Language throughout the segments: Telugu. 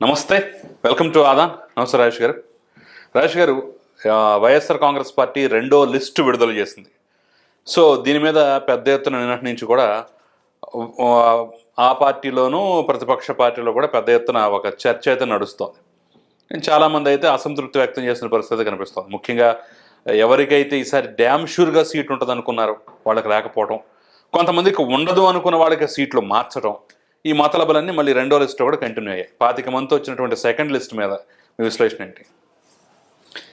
నమస్తే వెల్కమ్ టు ఆదాన్. నమస్తే రాజేష్ గారు. రాజేష్ గారు వైఎస్ఆర్ కాంగ్రెస్ పార్టీ రెండో లిస్టు విడుదల చేసింది. సో దీని మీద పెద్ద ఎత్తున నిన్నటి నుంచి కూడా ఆ, పార్టీలోనూ ప్రతిపక్ష పార్టీలో కూడా పెద్ద ఎత్తున ఒక చర్చ అయితే నడుస్తోంది. చాలామంది అయితే అసంతృప్తి వ్యక్తం చేసిన పరిస్థితి కనిపిస్తోంది. ముఖ్యంగా ఎవరికైతే ఈసారి డ్యామ్ షూర్గా సీట్ ఉంటుంది అనుకున్నారో వాళ్ళకి లేకపోవడం కొంతమందికి ఉండదు అనుకున్న వాళ్ళకి సీట్లు మార్చడం ఈ మతలబలన్నీ మళ్ళీ రెండో లిస్ట్లో కూడా కంటిన్యూ అయ్యాయి. పాతిక మంది వచ్చినటువంటి సెకండ్ లిస్ట్ మీద మీ విశ్లేషణ ఏంటి?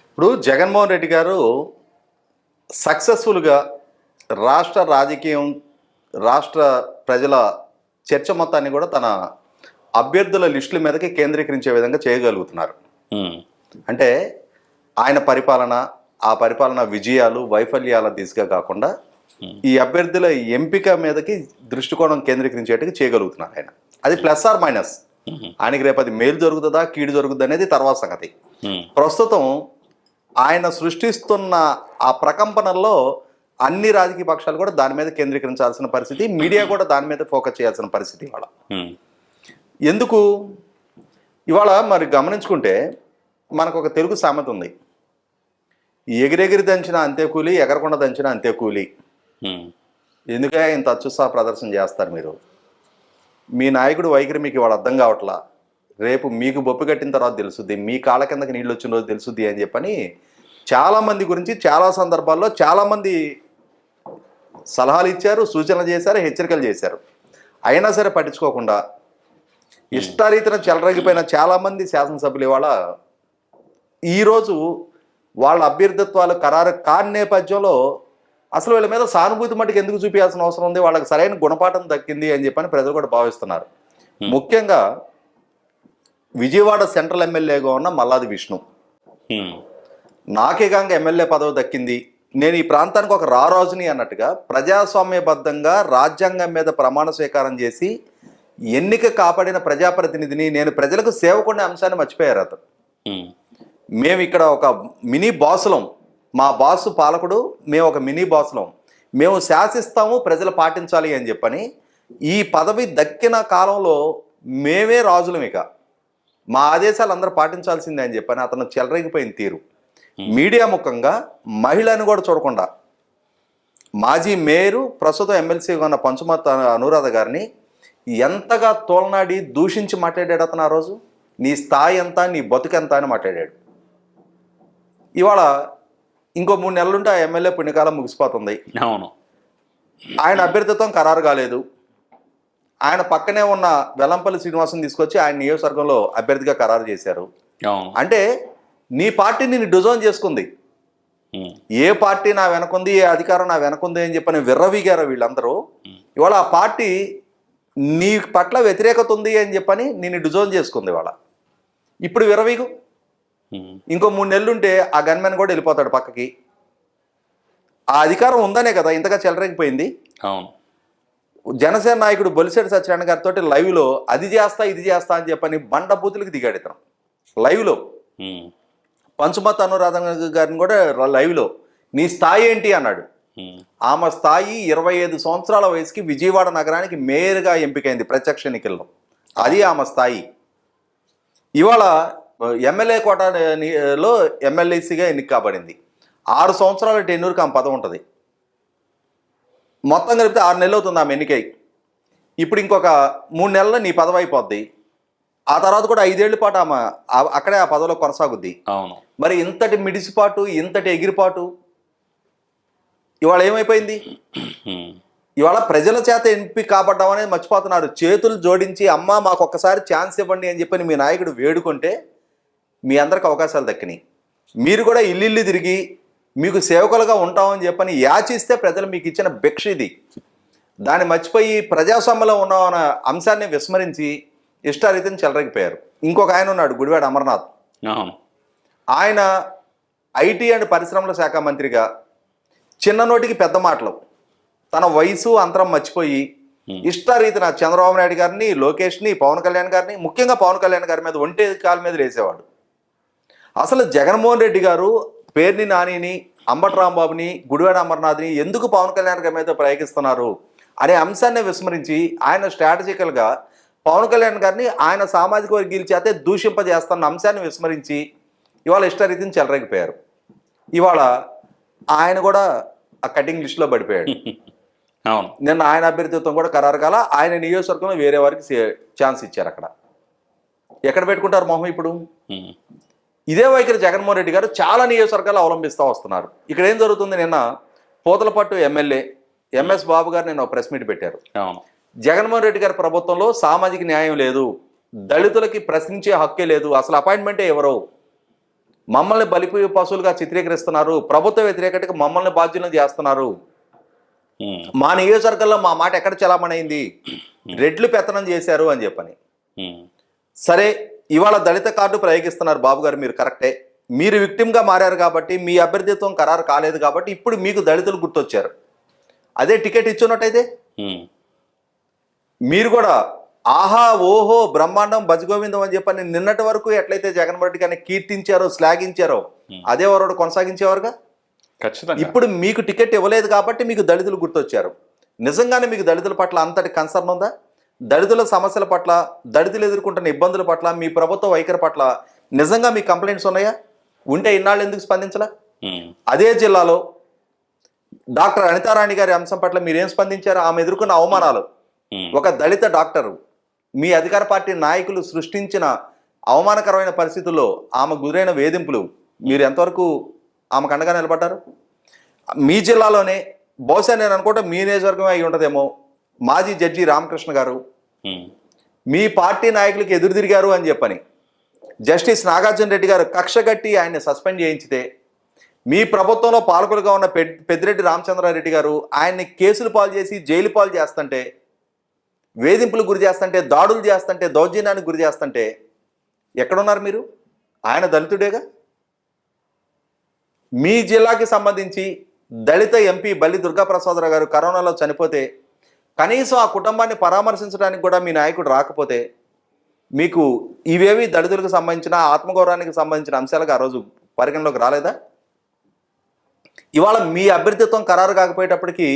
ఇప్పుడు జగన్మోహన్ రెడ్డి గారు సక్సెస్ఫుల్గా రాష్ట్ర రాజకీయం రాష్ట్ర ప్రజల చర్చ మొత్తాన్ని కూడా తన అభ్యర్థుల లిస్టుల మీదకి కేంద్రీకరించే విధంగా చేయగలుగుతున్నారు. అంటే ఆయన పరిపాలన ఆ పరిపాలన విజయాలు వైఫల్యాల దిశగా కాకుండా ఈ అభ్యర్థుల ఎంపిక మీదకి దృష్టికోణం కేంద్రీకరించేట్టుగా చేయగలుగుతున్నారు ఆయన. అది ప్లస్ ఆర్ మైనస్. ఆయనకి రేపు అది మేలు జరుగుతుందా కీడు జరుగుతుందా అనేది తర్వాత సంగతి. ప్రస్తుతం ఆయన సృష్టిస్తున్న ఆ ప్రకంపనల్లో అన్ని రాజకీయ పక్షాలు కూడా దాని మీద కేంద్రీకరించాల్సిన పరిస్థితి మీడియా కూడా దాని మీద ఫోకస్ చేయాల్సిన పరిస్థితి ఇవాళ. ఎందుకు? ఇవాళ మరి గమనించుకుంటే మనకు ఒక తెలుగు సామెత ఉంది. ఎగిరెగిరి దంచిన అంతే కూలి ఎగరకుండా దంచిన అంతే కూలి. ఎందుకే ఇంత అత్యుత్సాహ ప్రదర్శన చేస్తారు మీరు? మీ నాయకుడు వైఖరి మీకు ఇవాళ అర్థం కావట్లా? రేపు మీకు బొప్పు కట్టిన తర్వాత తెలుసుద్ది మీ కాళ్ళ కిందకి నీళ్ళు వచ్చిన రోజు తెలుసుద్ది అని చెప్పని చాలామంది గురించి చాలా సందర్భాల్లో చాలామంది సలహాలు ఇచ్చారు సూచనలు చేశారు హెచ్చరికలు చేశారు. అయినా సరే పట్టించుకోకుండా ఇష్టారీతిన చెలరగిపోయిన చాలామంది శాసనసభ్యులు ఇవాళ ఈరోజు వాళ్ళ అభ్యర్థిత్వాలు ఖరారు కాని నేపథ్యంలో అసలు వీళ్ళ మీద సానుభూతి మటుకు ఎందుకు చూపించాల్సిన అవసరం ఉంది? వాళ్ళకి సరైన గుణపాఠం దక్కింది అని చెప్పని ప్రజలు కూడా భావిస్తున్నారు. ముఖ్యంగా విజయవాడ సెంట్రల్ ఎమ్మెల్యేగా ఉన్న మల్లాది విష్ణు. ఉమ్, నాకేకంగా ఎమ్మెల్యే పదవి దక్కింది. నేను ఈ ప్రాంతానికి ఒక రారాజుని అన్నట్టుగా ప్రజాస్వామ్యబద్ధంగా రాజ్యాంగం మీద ప్రమాణ స్వీకారం చేసి ఎన్నిక కాపాడిన ప్రజాప్రతినిధిని నేను ప్రజలకు సేవకునే అంశాన్ని మర్చిపోయారు అతను. మేము ఇక్కడ ఒక మినీ బాసులం. మా బాసు పాలకుడు మేము ఒక మినీ బాసులం. మేము శాసిస్తాము ప్రజలు పాటించాలి అని చెప్పని ఈ పదవి దక్కిన కాలంలో మేమే రాజులం ఇక. మా ఆదేశాలు అందరూ పాటించాల్సిందే అని చెప్పని అతను చెలరేగిపోయిన తీరు. మీడియా ముఖంగా మహిళని కూడా చూడకుండా మాజీ మేయరు ప్రస్తుతం ఎమ్మెల్సీగా ఉన్న పంచుమత్ అనురాధ గారిని ఎంతగా తోలనాడి దూషించి మాట్లాడాడు అతను ఆ రోజు? నీ స్థాయి ఎంత నీ బతుకెంత అని మాట్లాడాడు. ఇవాళ ఇంకో మూడు నెలలుంటే ఆ ఎమ్మెల్యే పుణ్యకాలం ముగిసిపోతుంది. అవును. ఆయన అభ్యర్థిత్వం ఖరారు కాలేదు. ఆయన పక్కనే ఉన్న వెల్లంపల్లి శ్రీనివాసం తీసుకొచ్చి ఆయన నియోజకవర్గంలో అభ్యర్థిగా ఖరారు చేశారు. అంటే నీ పార్టీ నిన్ను డిజైన్ చేసుకుంది. ఏ పార్టీ నా వెనకుంది ఏ అధికారం నా వెనకుంది అని చెప్పని విర్రవీగారు వీళ్ళందరూ. ఇవాళ ఆ పార్టీ నీ పట్ల వ్యతిరేకత ఉంది అని చెప్పని నిన్ను డిజైన్ చేసుకుంది ఇవాళ. ఇప్పుడు విర్రవీగు. ఉమ్, ఇంకో మూడు నెలలుంటే ఆ గన్మెన్ కూడా వెళ్ళిపోతాడు పక్కకి. ఆ అధికారం ఉందనే కదా ఇంతగా చెలరేగిపోయింది. అవును. జనసేన నాయకుడు బొలిశెట్టి సత్యనారాయణ గారితో లైవ్లో అది చేస్తా ఇది చేస్తా అని చెప్పని బండ బూతులకు దిగాడు ఇతను. లైవ్లో. ఉమ్, పంచుమత్ అనురాధన్ గారిని కూడా లైవ్లో. నీ స్థాయి ఏంటి అన్నాడు. ఉమ్, ఆమె స్థాయి ఇరవై ఐదు సంవత్సరాల వయసుకి విజయవాడ నగరానికి మేయర్గా ఎంపికైంది ప్రత్యక్ష ఎన్నికల్లో. అది ఆమె స్థాయి. ఇవాళ ఎమ్మెల్యే కోటలో ఎమ్మెల్యేసీగా ఎన్నిక కాబడింది ఆరు సంవత్సరాల టెన్యూర్కి ఆమె పదవి ఉంటుంది. మొత్తం కలిపితే ఆరు నెలలు అవుతుంది ఆమె ఎన్నికై. ఇప్పుడు ఇంకొక మూడు నెలల్లో నీ పదవి అయిపోద్ది. ఆ తర్వాత కూడా ఐదేళ్ళ పాటు ఆమె అక్కడే ఆ పదవిలో కొనసాగుద్ది. అవును. మరి ఇంతటి మిడిసిపాటు ఇంతటి ఎగిరిపాటు ఇవాళ ఏమైపోయింది? ఇవాళ ప్రజల చేత ఎంపిక కాబడ్డాం అనేది మర్చిపోతున్నారు. చేతులు జోడించి అమ్మ మాకు ఒక్కసారి ఛాన్స్ ఇవ్వండి అని చెప్పని మీ నాయకుడు వేడుకుంటే మీ అందరికి అవకాశాలు దక్కినాయి. మీరు కూడా ఇల్లు తిరిగి మీకు సేవకులుగా ఉంటామని చెప్పని యాచిస్తే ప్రజలు మీకు ఇచ్చిన భిక్ష ఇది. దాన్ని మర్చిపోయి ప్రజాస్వామ్యంలో ఉన్న అంశాన్ని విస్మరించి ఇష్టారీతిని చెలరగిపోయారు. ఇంకొక ఆయన ఉన్నాడు గుడివాడ అమర్నాథ్. ఆయన ఐటీ అండ్ పరిశ్రమల శాఖ మంత్రిగా చిన్న నోటికి పెద్ద మాటలు. తన వయసు అంతరం మర్చిపోయి ఇష్టారీతిన చంద్రబాబు నాయుడు గారిని లోకేష్ని పవన్ కళ్యాణ్ గారిని ముఖ్యంగా పవన్ కళ్యాణ్ గారి మీద ఒంటి కాలు మీద వేసేవాడు అసలు జగన్మోహన్ రెడ్డి గారు పేర్ని నానిని అంబటి రాంబాబుని గుడివాడ అమర్నాథ్ని ఎందుకు పవన్ కళ్యాణ్ గారి మీద ప్రయోగిస్తున్నారు అనే అంశాన్ని విస్మరించి ఆయన స్ట్రాటజికల్గా పవన్ కళ్యాణ్ గారిని ఆయన సామాజిక వర్గీయుల చేతే దూషింపజేస్తున్న అంశాన్ని విస్మరించి ఇవాళ ఇష్టరీతిని చెలరేగిపోయారు. ఇవాళ ఆయన కూడా ఆ కటింగ్ లిస్టులో పడిపోయాడు. అవును. నిన్న ఆయన అభ్యర్థిత్వం కూడా ఖరారు కాల ఆయన నియోజకవర్గంలో వేరే వారికి ఛాన్స్ ఇచ్చారు అక్కడ. ఎక్కడ పెట్టుకుంటారు మొహం ఇప్పుడు. ఇదే వైఖరి జగన్మోహన్ రెడ్డి గారు చాలా నియోజకవర్గాలు అవలంబిస్తూ వస్తున్నారు. ఇక్కడ ఏం జరుగుతుంది నిన్న? పోతలపట్టు ఎమ్మెల్యే ఎంఎస్ బాబు గారు నిన్న ఒక ప్రెస్ మీట్ పెట్టారు. జగన్మోహన్ రెడ్డి గారి ప్రభుత్వంలో సామాజిక న్యాయం లేదు. దళితులకి ప్రశ్నించే హక్కే లేదు. అసలు అపాయింట్మెంటే ఎవరు? మమ్మల్ని బలిపోయి పశువులుగా చిత్రీకరిస్తున్నారు. ప్రభుత్వ వ్యతిరేకతకి మమ్మల్ని బాధ్యులను చేస్తున్నారు. మా నియోజకవర్గంలో మా మాట ఎక్కడ చలామణైంది? రెడ్లు పెత్తనం చేశారు అని చెప్పని. సరే ఇవాళ దళిత కార్డు ప్రయోగిస్తున్నారు బాబు గారు మీరు కరెక్టే. మీరు విక్టిమ్గా మారారు కాబట్టి మీ అభ్యర్థిత్వం ఖరారు కాలేదు కాబట్టి ఇప్పుడు మీకు దళితులు గుర్తొచ్చారు. అదే టికెట్ ఇచ్చున్నట్టయితే. మీరు కూడా ఆహా ఓహో బ్రహ్మాండం భజగోవిందం అని చెప్పని నిన్నటి వరకు ఎట్లయితే జగన్మోహన్ రెడ్డి గారిని కీర్తించారో శ్లాఘించారో అదే వరడు కొనసాగించేవారుగా? ఖచ్చితంగా. ఇప్పుడు మీకు టికెట్ ఇవ్వలేదు కాబట్టి మీకు దళితులు గుర్తొచ్చారు. నిజంగానే మీకు దళితుల పట్ల అంతటి కన్సర్న్ ఉందా? దళితుల సమస్యల పట్ల దళితులు ఎదుర్కొంటున్న ఇబ్బందుల పట్ల మీ ప్రభుత్వ వైఖరి పట్ల నిజంగా మీ కంప్లైంట్స్ ఉన్నాయా ఉంటే ఇన్నాళ్ళు ఎందుకు స్పందించలా. అదే జిల్లాలో డాక్టర్ అనితారాణి గారి అంశం పట్ల మీరేం స్పందించారు ఆమె ఎదుర్కొన్న అవమానాలు. ఒక దళిత డాక్టరు మీ అధికార పార్టీ నాయకులు సృష్టించిన అవమానకరమైన పరిస్థితుల్లో ఆమె గురైన వేధింపులు మీరు ఎంతవరకు ఆమెకు అండగా నిలబడ్డారు మీ జిల్లాలోనే బహుశా నేను అనుకుంటా మీ నియోజకవర్గం అయి ఉంటుందేమో మాజీ జడ్జి రామకృష్ణ గారు. Hmm. మీ పార్టీ నాయకులకు ఎదురు తిరిగారు అని చెప్పని. జస్టిస్ నాగార్జున రెడ్డి గారు కక్ష కట్టి ఆయన్ని సస్పెండ్ చేయించితే మీ ప్రభుత్వంలో పాలకులుగా ఉన్న పెద్దిరెడ్డి రామచంద్రారెడ్డి గారు ఆయన్ని కేసులు పాలు చేసి జైలు పాలు చేస్తుంటే వేధింపులు గురి చేస్తుంటే దాడులు చేస్తుంటే దౌర్జన్యానికి గురి చేస్తుంటే ఎక్కడున్నారు మీరు? ఆయన దళితుడేగా? మీ జిల్లాకి సంబంధించి దళిత ఎంపీ బల్లి దుర్గాప్రసాదరావు గారు కరోనాలో చనిపోతే కనీసం ఆ కుటుంబాన్ని పరామర్శించడానికి కూడా మీ నాయకుడు రాకపోతే మీకు ఇవేవి దళితులకు సంబంధించిన ఆత్మగౌరవానికి సంబంధించిన అంశాలుగా ఆ రోజు పరిగణలోకి రాలేదా? ఇవాళ మీ అభ్యర్థిత్వం ఖరారు కాకపోయేటప్పటికీ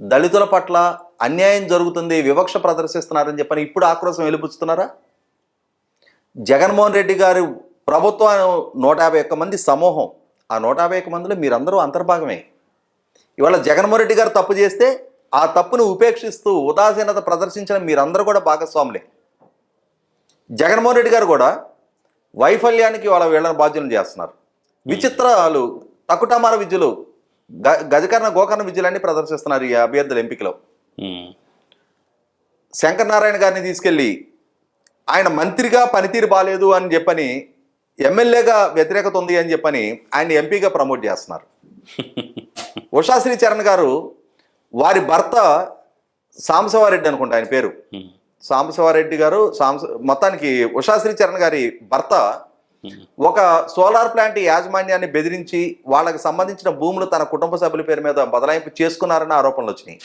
దళితుల పట్ల అన్యాయం జరుగుతుంది వివక్ష ప్రదర్శిస్తున్నారని చెప్పని ఇప్పుడు ఆక్రోశం వెలిపుచ్చుతున్నారా? జగన్మోహన్ రెడ్డి గారి ప్రభుత్వం నూట యాభై ఒక్క మంది సమూహం. ఆ నూట యాభై ఒక్క మందిలో మీరందరూ అంతర్భాగమే. ఇవాళ జగన్మోహన్ రెడ్డి గారు తప్పు చేస్తే ఆ తప్పును ఉపేక్షిస్తూ ఉదాసీనత ప్రదర్శించిన మీరందరూ కూడా భాగస్వాములే. జగన్మోహన్ రెడ్డి గారు కూడా వైఫల్యానికి వాళ్ళ వీళ్ళని బాధ్యులను చేస్తున్నారు. విచిత్రాలు తక్కుటమార విద్యలు గ గజకర్ణ గోకర్ణ విద్యలన్నీ ప్రదర్శిస్తున్నారు ఈ అభ్యర్థుల ఎంపికలో. ఉమ్. శంకర్ నారాయణ గారిని తీసుకెళ్ళి ఆయన మంత్రిగా పనితీరు బాలేదు అని చెప్పని ఎమ్మెల్యేగా వ్యతిరేకత ఉంది అని చెప్పని ఆయన ఎంపీగా ప్రమోట్ చేస్తున్నారు. ఉషాశ్రీ చరణ్ గారు వారి భర్త సాంబశివారెడ్డి అనుకుంటా ఆయన పేరు. సాంబశివారెడ్డి గారు సాంబ మొత్తానికి ఉషాశ్రీ చరణ్ గారి భర్త. ఒక సోలార్ ప్లాంట్ యాజమాన్యాన్ని బెదిరించి వాళ్ళకి సంబంధించిన భూములు తన కుటుంబ సభ్యుల పేరు మీద బదలాయింపు చేసుకున్నారన్న ఆరోపణలు వచ్చినాయి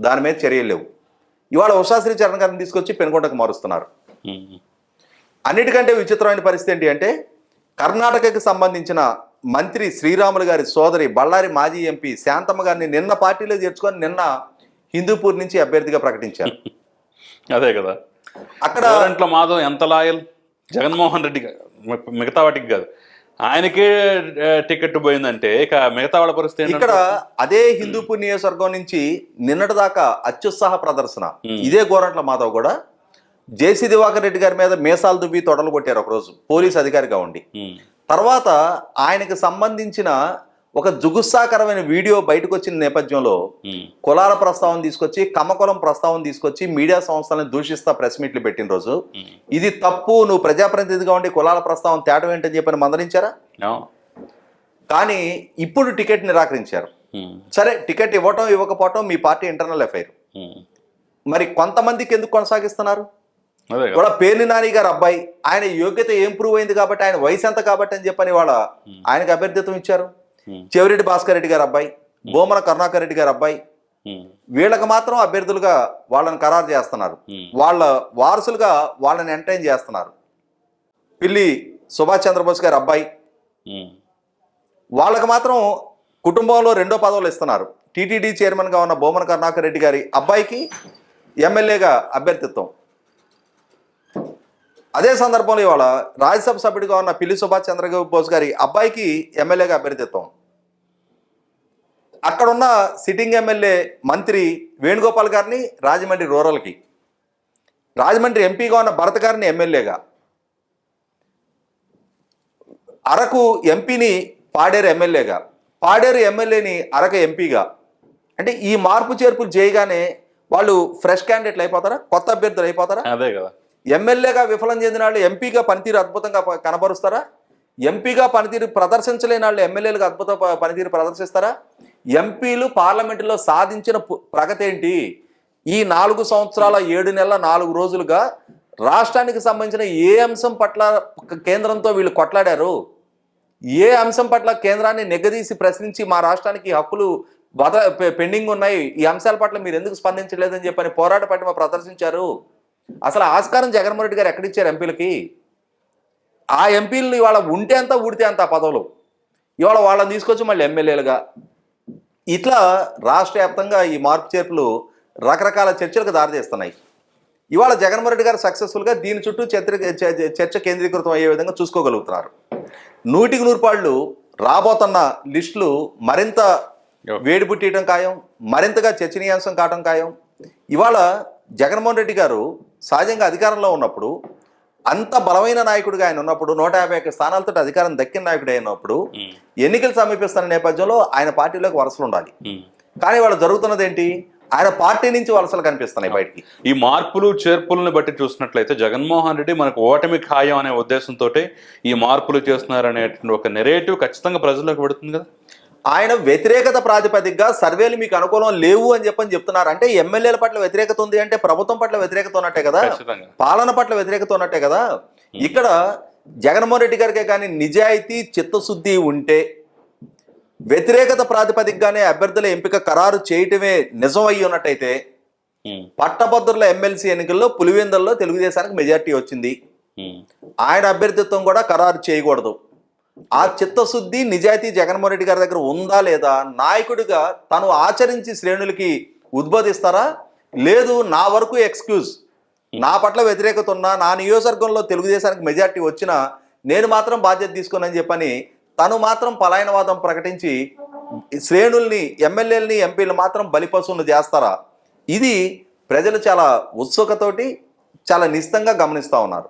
దాని మీద చర్యలు లేవు ఇవాళ ఉషాశ్రీ చరణ్ గారిని తీసుకొచ్చి పెనుకొండకు మారుస్తున్నారు. అన్నిటికంటే విచిత్రమైన పరిస్థితి ఏంటి అంటే కర్ణాటకకి సంబంధించిన మంత్రి శ్రీరాములు గారి సోదరి బళ్ళారి మాజీ ఎంపీ శాంతమ్మ గారిని నిన్న పార్టీలో చేర్చుకొని నిన్న హిందూపూర్ నుంచి అభ్యర్థిగా ప్రకటించారు. అదే కదా. అక్కడ గోరంట్ల మాధవ్ ఎంత లాయల్? జగన్మోహన్ రెడ్డి మిగతా వాటికి కాదు. ఆయనకే టికెట్ పోయిందంటే ఇక మిగతా వాళ్ళ పరిస్థితి ఇక్కడ అదే హిందూపూర్ నియోజకవర్గం నుంచి నిన్నటి దాకా అత్యుత్సాహ ప్రదర్శన. ఇదే గోరంట్ల మాధవ్ కూడా. జేసీ దివాకర్ రెడ్డి గారి మీద మేసాలు దువ్వి తొడలు కొట్టారు ఒకరోజు. పోలీస్ అధికారిగా ఉండి. తర్వాత ఆయనకు సంబంధించిన ఒక జుగుత్సాకరమైన వీడియో బయటకు వచ్చిన నేపథ్యంలో. కులాల ప్రస్తావన తీసుకొచ్చి కమ్మకులం ప్రస్తావన తీసుకొచ్చి మీడియా సంస్థలను దూషిస్తా ప్రెస్ మీట్లు పెట్టిన రోజు. ఇది తప్పు నువ్వు ప్రజాప్రతినిధిగా ఉండి కులాల ప్రస్తావన తేటం ఏంటని చెప్పని మందలించారా అవును. కానీ ఇప్పుడు టికెట్ నిరాకరించారు. సరే టికెట్ ఇవ్వటం ఇవ్వకపోవటం మీ పార్టీ ఇంటర్నల్ ఉమ్. మరి కొంతమందికి ఎందుకు కొనసాగిస్తున్నారు కూడా పేర్ని నాని గారు అబ్బాయి. ఆయన యోగ్యత ఏం ప్రూవ్ అయింది కాబట్టి ఆయన వయసు ఎంత కాబట్టి అని చెప్పని వాళ్ళ ఆయనకు అభ్యర్థిత్వం ఇచ్చారు. చెవిరెడ్డి భాస్కర్ రెడ్డి గారు అబ్బాయి. బోమన కరుణాకర్ రెడ్డి గారు అబ్బాయి. వీళ్ళకి మాత్రం అభ్యర్థులుగా వాళ్ళని ఖరారు చేస్తున్నారు. వాళ్ళ వారసులుగా వాళ్ళని ఎంటైన్ చేస్తున్నారు. పిల్లి సుభాష్ చంద్రబోస్ గారి అబ్బాయి. వాళ్ళకి మాత్రం కుటుంబంలో రెండో పదవులు ఇస్తున్నారు. టీటీడీ చైర్మన్గా ఉన్న బోమన కరుణాకర్ రెడ్డి గారి అబ్బాయికి ఎమ్మెల్యేగా అభ్యర్థిత్వం. అదే సందర్భంలో ఇవాళ రాజ్యసభ సభ్యుడిగా ఉన్న పిల్లి సుభాష్ చంద్రబోస్ గారి అబ్బాయికి ఎమ్మెల్యేగా అభ్యర్థిత్వం. అక్కడున్న సిట్టింగ్ ఎమ్మెల్యే మంత్రి వేణుగోపాల్ గారిని రాజమండ్రి రూరల్కి. రాజమండ్రి ఎంపీగా ఉన్న భరత్ గారిని ఎమ్మెల్యేగా. అరకు ఎంపీని పాడేరు ఎమ్మెల్యేగా. పాడేరు ఎమ్మెల్యేని అరకు ఎంపీగా. అంటే ఈ మార్పు చేర్పులు చేయగానే వాళ్ళు ఫ్రెష్ క్యాండిడేట్లు అయిపోతారా? కొత్త అభ్యర్థులు అయిపోతారా? అదే కదా. ఎమ్మెల్యేగా విఫలం చెందిన వాళ్ళు ఎంపీగా పనితీరు అద్భుతంగా కనబరుస్తారా? ఎంపీగా పనితీరు ప్రదర్శించలేని వాళ్ళు ఎమ్మెల్యేలుగా అద్భుత ప- పనితీరు ప్రదర్శిస్తారా? ఎంపీలు పార్లమెంటులో సాధించిన ప్రగతి ఏంటి? ఈ నాలుగు సంవత్సరాల ఏడు నెలల నాలుగు రోజులుగా రాష్ట్రానికి సంబంధించిన ఏ అంశం పట్ల కేంద్రంతో వీళ్ళు కొట్లాడారు? ఏ అంశం పట్ల కేంద్రాన్ని నిగ్గదీసి ప్రశ్నించి మా రాష్ట్రానికి హక్కులు బద పె- పెండింగ్ ఉన్నాయి ఈ అంశాల పట్ల మీరు ఎందుకు స్పందించలేదని చెప్పని పోరాట పట్టిమ ప్రదర్శించారు? అసలు ఆస్కారం జగన్మోహన్ రెడ్డి గారు ఎక్కడిచ్చారు ఎంపీలకి? ఆ ఎంపీలను ఇవాళ ఉంటే అంత ఊడితే అంత ఆ పదవులు. ఇవాళ వాళ్ళని తీసుకొచ్చి మళ్ళీ ఎమ్మెల్యేలుగా. ఇట్లా రాష్ట్ర వ్యాప్తంగా ఈ మార్పు చేర్పులు రకరకాల చర్చలకు దారితీస్తున్నాయి. ఇవాళ జగన్మోహన్ రెడ్డి గారు సక్సెస్ఫుల్గా దీని చుట్టూ చర్చ చర్చ కేంద్రీకృతం అయ్యే విధంగా చూసుకోగలుగుతున్నారు. నూటికి నూరు పాళ్ళు రాబోతున్న లిస్టులు మరింత వేడి పుట్టియటం ఖాయం మరింతగా చర్చనీయాంశం కావటం ఖాయం. ఇవాళ జగన్మోహన్ రెడ్డి గారు సహజంగా అధికారంలో ఉన్నప్పుడు అంత బలమైన నాయకుడిగా ఆయన ఉన్నప్పుడు నూట యాభై ఒక్క స్థానాలతో అధికారం దక్కిన నాయకుడు అయినప్పుడు ఎన్నికలు సమీపిస్తున్న నేపథ్యంలో ఆయన పార్టీలోకి వలసలు ఉండాలి. కానీ వాళ్ళు జరుగుతున్నది ఏంటి ఆయన పార్టీ నుంచి వలసలు కనిపిస్తున్నాయి బయటికి. ఈ మార్పులు చేర్పులను బట్టి చూసినట్లయితే జగన్మోహన్ రెడ్డి మనకు ఓటమి ఖాయం అనే ఉద్దేశంతో ఈ మార్పులు చేస్తున్నారు అనేటువంటి ఒక నెరేటివ్ ఖచ్చితంగా ప్రజల్లోకి పెడుతుంది కదా? ఆయన వ్యతిరేకత ప్రాతిపదికగా సర్వేలు మీకు అనుకూలం లేవు అని చెప్పని చెప్తున్నారు. అంటే ఎమ్మెల్యేల పట్ల వ్యతిరేకత ఉంది అంటే ప్రభుత్వం పట్ల వ్యతిరేకత ఉన్నట్టే కదా? పాలన పట్ల వ్యతిరేకత ఉన్నట్టే కదా? ఇక్కడ జగన్మోహన్ రెడ్డి గారికే కానీ నిజాయితీ చిత్తశుద్ధి ఉంటే వ్యతిరేకత ప్రాతిపదికగానే అభ్యర్థుల ఎంపిక ఖరారు చేయటమే నిజం అయ్యి ఉన్నట్టయితే పట్టభద్రుల ఎమ్మెల్సీ ఎన్నికల్లో పులివెందల్లో తెలుగుదేశానికి మెజార్టీ వచ్చింది. ఆయన అభ్యర్థిత్వం కూడా ఖరారు చేయకూడదు. ఆ చిత్తశుద్ధి నిజాయితీ జగన్మోహన్ రెడ్డి గారి దగ్గర ఉందా లేదా? నాయకుడిగా తను ఆచరించి శ్రేణులకి ఉద్బోధిస్తారా? లేదు నా వరకు ఎక్స్క్యూజ్. నా పట్ల వ్యతిరేకత ఉన్నా నా నియోజకవర్గంలో తెలుగుదేశానికి మెజార్టీ వచ్చినా నేను మాత్రం బాధ్యత తీసుకోనని చెప్పని తను మాత్రం పలాయనవాదం ప్రకటించి శ్రేణుల్ని ఎమ్మెల్యేలని ఎంపీలు మాత్రం బలిపశువులు చేస్తారా? ఇది ప్రజలు చాలా ఉత్సుకతోటి చాలా నిశ్చితంగా గమనిస్తూ ఉన్నారు.